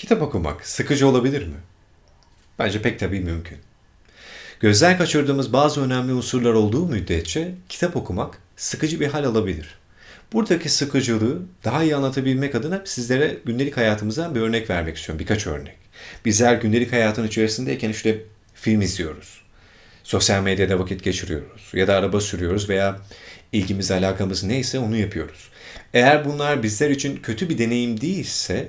Kitap okumak sıkıcı olabilir mi? Bence pek tabii mümkün. Gözden kaçırdığımız bazı önemli unsurlar olduğu müddetçe kitap okumak sıkıcı bir hal alabilir. Buradaki sıkıcılığı daha iyi anlatabilmek adına sizlere gündelik hayatımızdan bir örnek vermek istiyorum. Birkaç örnek. Bizler gündelik hayatın içerisindeyken işte film izliyoruz. Sosyal medyada vakit geçiriyoruz. Ya da araba sürüyoruz veya ilgimiz alakamız neyse onu yapıyoruz. Eğer bunlar bizler için kötü bir deneyim değilse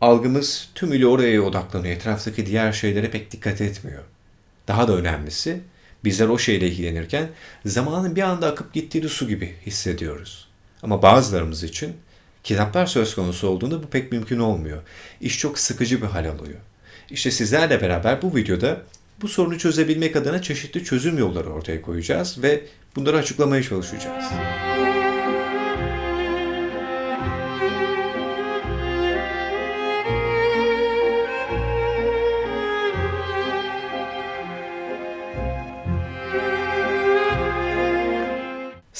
algımız tümüyle oraya odaklanıyor. Etraftaki diğer şeylere pek dikkat etmiyor. Daha da önemlisi bizler o şeyle ilgilenirken zamanın bir anda akıp gittiği su gibi hissediyoruz. Ama bazılarımız için kitaplar söz konusu olduğunda bu pek mümkün olmuyor. İş çok sıkıcı bir hal alıyor. İşte sizlerle beraber bu videoda bu sorunu çözebilmek adına çeşitli çözüm yolları ortaya koyacağız ve bunları açıklamaya çalışacağız.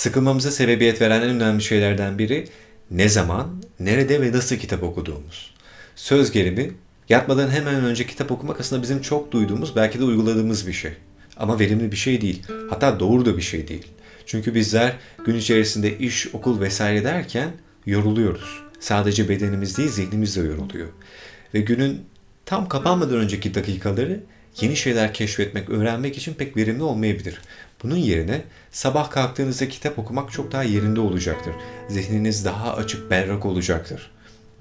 Sıkılmamıza sebebiyet veren en önemli şeylerden biri ne zaman, nerede ve nasıl kitap okuduğumuz. Söz gelimi yatmadan hemen önce kitap okumak aslında bizim çok duyduğumuz belki de uyguladığımız bir şey. Ama verimli bir şey değil. Hatta doğru da bir şey değil. Çünkü bizler gün içerisinde iş, okul vesaire derken yoruluyoruz. Sadece bedenimiz değil zihnimiz de yoruluyor. Ve günün tam kapanmadan önceki dakikaları yeni şeyler keşfetmek, öğrenmek için pek verimli olmayabilir. Bunun yerine sabah kalktığınızda kitap okumak çok daha yerinde olacaktır. Zihniniz daha açık, berrak olacaktır.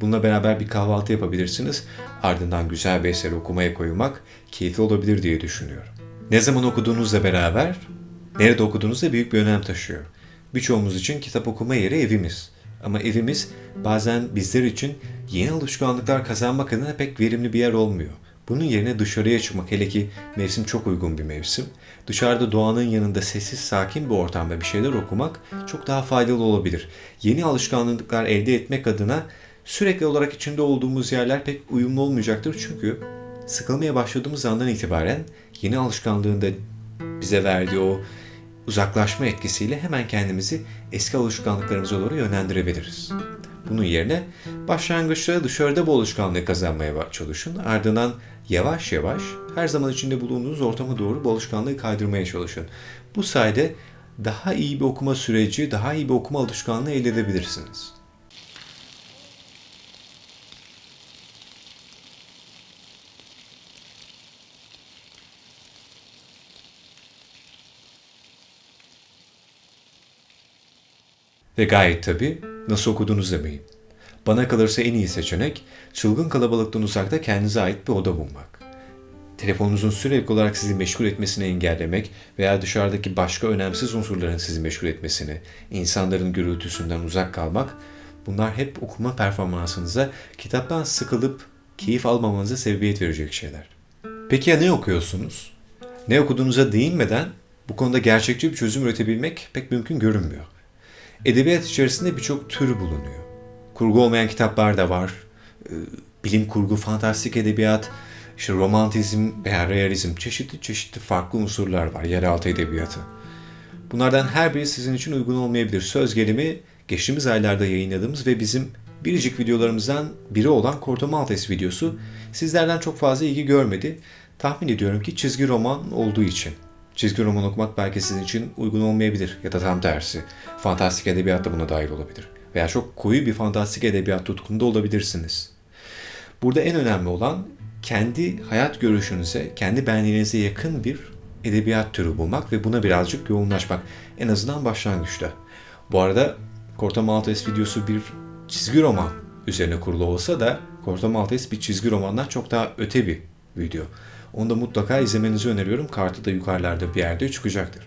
Bununla beraber bir kahvaltı yapabilirsiniz. Ardından güzel bir eser okumaya koymak keyifli olabilir diye düşünüyorum. Ne zaman okuduğunuzla beraber, nerede okuduğunuz da büyük bir önem taşıyor. Birçoğumuz için kitap okuma yeri evimiz. Ama evimiz bazen bizler için yeni alışkanlıklar kazanmak adına pek verimli bir yer olmuyor. Bunun yerine dışarıya çıkmak hele ki mevsim çok uygun bir mevsim. Dışarıda doğanın yanında sessiz sakin bir ortamda bir şeyler okumak çok daha faydalı olabilir. Yeni alışkanlıklar elde etmek adına sürekli olarak içinde olduğumuz yerler pek uyumlu olmayacaktır. Çünkü sıkılmaya başladığımız andan itibaren yeni alışkanlığında bize verdiği o uzaklaşma etkisiyle hemen kendimizi eski alışkanlıklarımıza doğru yönlendirebiliriz. Bunun yerine başlangıçta dışarıda bu alışkanlığı kazanmaya çalışın. Ardından yavaş yavaş her zaman içinde bulunduğunuz ortama doğru bu alışkanlığı kaydırmaya çalışın. Bu sayede daha iyi bir okuma süreci, daha iyi bir okuma alışkanlığı elde edebilirsiniz. Ve gayet tabi nasıl okuduğunuz demeyin. Bana kalırsa en iyi seçenek çılgın kalabalıktan uzakta kendinize ait bir oda bulmak. Telefonunuzun sürekli olarak sizi meşgul etmesini engellemek veya dışarıdaki başka önemsiz unsurların sizi meşgul etmesini, insanların gürültüsünden uzak kalmak bunlar hep okuma performansınıza kitaptan sıkılıp keyif almamanıza sebebiyet verecek şeyler. Peki ya ne okuyorsunuz? Ne okuduğunuza değinmeden bu konuda gerçekçi bir çözüm üretebilmek pek mümkün görünmüyor. Edebiyat içerisinde birçok tür bulunuyor. Kurgu olmayan kitaplar da var. Ee, bilim kurgu, fantastik edebiyat, işte romantizm veya realizm çeşitli çeşitli farklı unsurlar var yeraltı edebiyatı. Bunlardan her biri sizin için uygun olmayabilir. Söz gelimi geçtiğimiz aylarda yayınladığımız ve bizim biricik videolarımızdan biri olan Corto Maltese videosu sizlerden çok fazla ilgi görmedi. Tahmin ediyorum ki çizgi roman olduğu için. Çizgi roman okumak belki sizin için uygun olmayabilir ya da tam tersi. Fantastik edebiyat da buna dahil olabilir. Veya çok koyu bir fantastik edebiyat tutkunda olabilirsiniz. Burada en önemli olan kendi hayat görüşünüze, kendi benliğinize yakın bir edebiyat türü bulmak ve buna birazcık yoğunlaşmak. En azından başlangıçta. Bu arada Corto Maltese videosu bir çizgi roman üzerine kurulu olsa da Corto Maltese bir çizgi romandan çok daha öte bir video. Onu da mutlaka izlemenizi öneriyorum. Kartı da yukarılarda bir yerde çıkacaktır.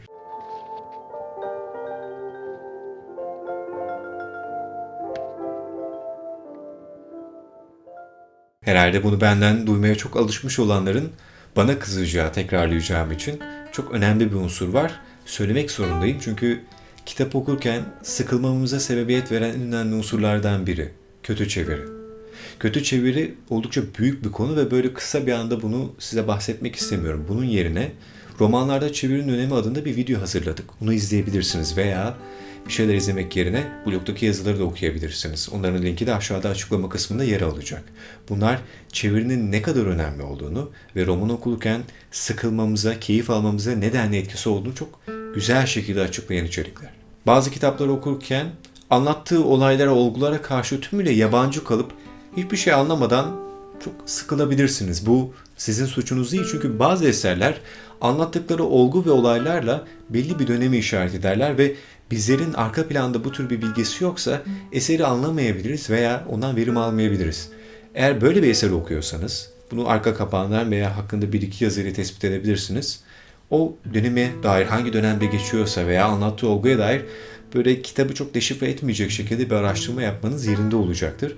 Herhalde bunu benden duymaya çok alışmış olanların bana kızacağı, tekrarlayacağım için çok önemli bir unsur var. Söylemek zorundayım çünkü kitap okurken sıkılmamıza sebebiyet veren en önemli unsurlardan biri. Kötü çeviri. Kötü çeviri oldukça büyük bir konu ve böyle kısa bir anda bunu size bahsetmek istemiyorum. Bunun yerine romanlarda çevirinin önemi adında bir video hazırladık. Bunu izleyebilirsiniz veya bir şeyler izlemek yerine blogdaki yazıları da okuyabilirsiniz. Onların linki de aşağıda açıklama kısmında yer alacak. Bunlar çevirinin ne kadar önemli olduğunu ve roman okurken sıkılmamıza, keyif almamıza ne denli etkisi olduğunu çok güzel şekilde açıklayan içerikler. Bazı kitapları okurken anlattığı olaylara, olgulara karşı tümüyle yabancı kalıp hiçbir şey anlamadan çok sıkılabilirsiniz. Bu sizin suçunuz değil çünkü bazı eserler anlattıkları olgu ve olaylarla belli bir dönemi işaret ederler ve bizlerin arka planda bu tür bir bilgisi yoksa eseri anlamayabiliriz veya ondan verim almayabiliriz. Eğer böyle bir eser okuyorsanız bunu arka kapağından veya hakkında bir iki yazıyla tespit edebilirsiniz. O döneme dair hangi dönemde geçiyorsa veya anlattığı olguya dair böyle kitabı çok deşifre etmeyecek şekilde bir araştırma yapmanız yerinde olacaktır.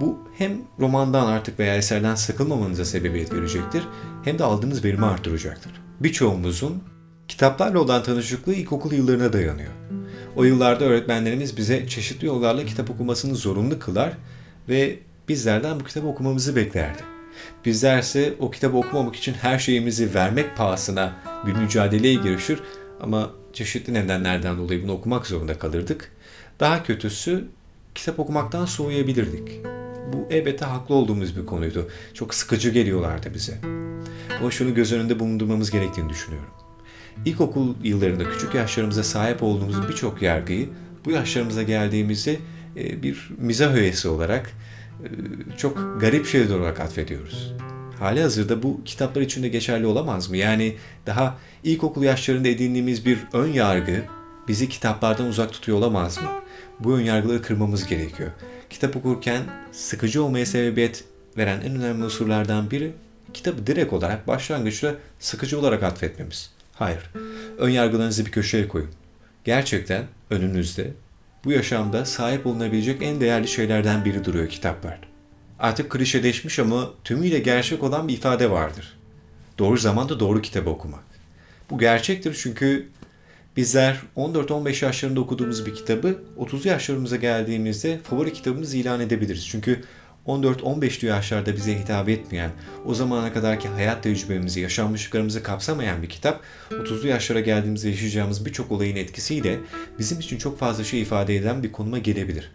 Bu hem romandan artık veya eserden sıkılmamanıza sebebiyet verecektir hem de aldığınız verimi artıracaktır. Birçoğumuzun kitaplarla olan tanışıklığı ilkokul yıllarına dayanıyor. O yıllarda öğretmenlerimiz bize çeşitli yollarla kitap okumasını zorunlu kılar ve bizlerden bu kitabı okumamızı beklerdi. Bizlerse o kitabı okumamak için her şeyimizi vermek pahasına bir mücadeleye girişir ama çeşitli nedenlerden dolayı bunu okumak zorunda kalırdık. Daha kötüsü kitap okumaktan soğuyabilirdik. Bu elbette haklı olduğumuz bir konuydu. Çok sıkıcı geliyorlardı bize. Ama şunu göz önünde bulundurmamız gerektiğini düşünüyorum. İlkokul yıllarında küçük yaşlarımıza sahip olduğumuz birçok yargıyı bu yaşlarımıza geldiğimizde e, bir mizah öğesi olarak e, çok garip şeyler olarak atfediyoruz. Hali hazırda bu kitaplar için de geçerli olamaz mı? Yani daha ilkokul yaşlarında edindiğimiz bir ön yargı bizi kitaplardan uzak tutuyor olamaz mı? Bu ön yargıları kırmamız gerekiyor. Kitap okurken sıkıcı olmaya sebebiyet veren en önemli unsurlardan biri kitabı direkt olarak başlangıçta sıkıcı olarak atfetmemiz. Hayır. Ön yargılarınızı bir köşeye koyun. Gerçekten önünüzde bu yaşamda sahip olunabilecek en değerli şeylerden biri duruyor kitaplar. Artık klişeleşmiş ama tümüyle gerçek olan bir ifade vardır. Doğru zamanda doğru kitabı okumak. Bu gerçektir çünkü bizler 14-15 yaşlarında okuduğumuz bir kitabı 30 yaşlarımıza geldiğimizde favori kitabımız ilan edebiliriz. Çünkü 14-15'li yaşlarda bize hitap etmeyen, o zamana kadarki hayat tecrübemizi, yaşanmışlıklarımızı kapsamayan bir kitap, 30'lu yaşlara geldiğimizde yaşayacağımız birçok olayın etkisiyle bizim için çok fazla şey ifade eden bir konuma gelebilir.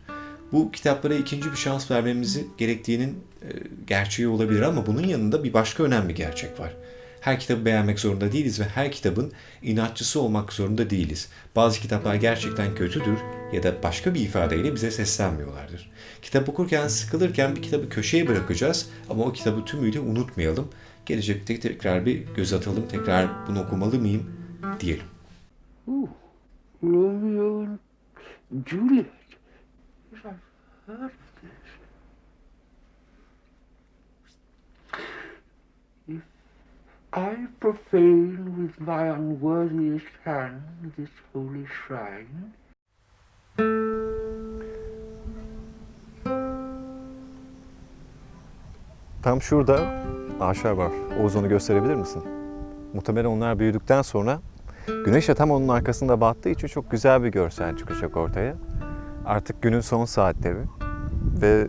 Bu kitaplara ikinci bir şans vermemizi gerektiğinin e, gerçeği olabilir ama bunun yanında bir başka önemli gerçek var. Her kitabı beğenmek zorunda değiliz ve her kitabın inatçısı olmak zorunda değiliz. Bazı kitaplar gerçekten kötüdür ya da başka bir ifadeyle bize seslenmiyorlardır. Kitap okurken sıkılırken bir kitabı köşeye bırakacağız ama o kitabı tümüyle unutmayalım. Gelecekte tekrar bir göz atalım, tekrar bunu okumalı mıyım diyelim. Ooh, Romeo and Juliet. I profane with my unworthiest hand this holy shrine, Tam şurada ağaçlar var. Oğuz onu gösterebilir misin? Muhtemelen onlar büyüdükten sonra güneş de tam onun arkasında battığı için çok güzel bir görsel çıkacak ortaya. Artık günün son saatleri ve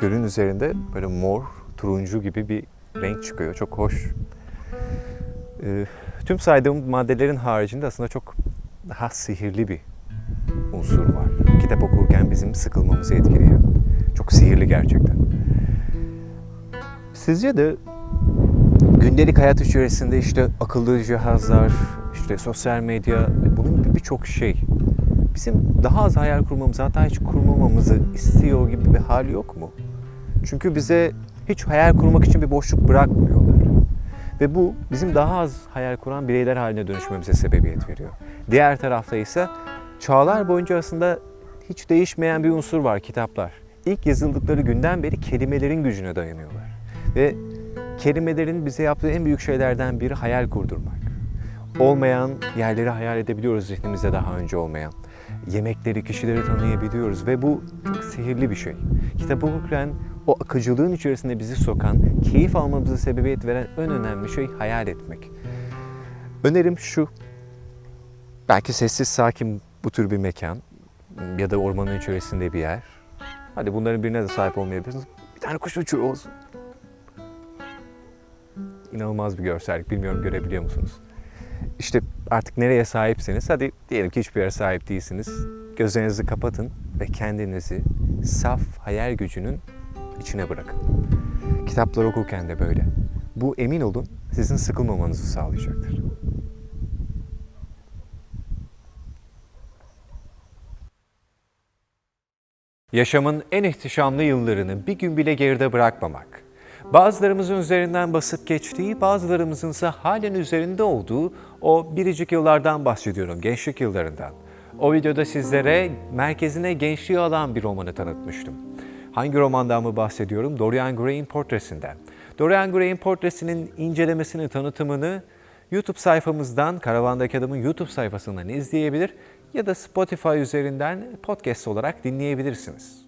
gölün üzerinde böyle mor, turuncu gibi bir renk çıkıyor. Çok hoş. Ee, tüm saydığım maddelerin haricinde aslında çok daha sihirli bir unsur var. Kitap okurken bizim sıkılmamızı etkiliyor. Çok sihirli gerçekten. Sizce de gündelik hayat içerisinde işte akıllı cihazlar, işte sosyal medya, bunun gibi birçok şey bizim daha az hayal kurmamızı hatta hiç kurmamamızı istiyor gibi bir hal yok mu? Çünkü bize hiç hayal kurmak için bir boşluk bırakmıyorlar. Ve bu bizim daha az hayal kuran bireyler haline dönüşmemize sebebiyet veriyor. Diğer tarafta ise çağlar boyunca aslında hiç değişmeyen bir unsur var kitaplar. İlk yazıldıkları günden beri kelimelerin gücüne dayanıyorlar. Ve kelimelerin bize yaptığı en büyük şeylerden biri hayal kurdurmak. Olmayan yerleri hayal edebiliyoruz zihnimizde daha önce olmayan. Yemekleri, kişileri tanıyabiliyoruz ve bu çok sihirli bir şey. Kitap okurken o akıcılığın içerisinde bizi sokan, keyif almamıza sebebiyet veren en önemli şey hayal etmek. Önerim şu, belki sessiz sakin bu tür bir mekan ya da ormanın içerisinde bir yer. Hadi bunların birine de sahip olmayabilirsiniz. Bir tane kuş uçuyor olsun. İnanılmaz bir görsellik. Bilmiyorum görebiliyor musunuz? İşte artık nereye sahipseniz, hadi diyelim ki hiçbir yere sahip değilsiniz. gözlerinizi kapatın ve kendinizi saf hayal gücünün içine bırakın. Kitaplar okurken de böyle. Bu emin olun sizin sıkılmamanızı sağlayacaktır. Yaşamın en ihtişamlı yıllarını bir gün bile geride bırakmamak. Bazılarımızın üzerinden basıp geçtiği, bazılarımızın ise halen üzerinde olduğu o biricik yıllardan bahsediyorum, gençlik yıllarından. O videoda sizlere merkezine gençliği alan bir romanı tanıtmıştım. Hangi romandan mı bahsediyorum? Dorian Gray'in portresinden. Dorian Gray'in portresinin incelemesini, tanıtımını YouTube sayfamızdan, Karavandaki Adam'ın YouTube sayfasından izleyebilir ya da Spotify üzerinden podcast olarak dinleyebilirsiniz.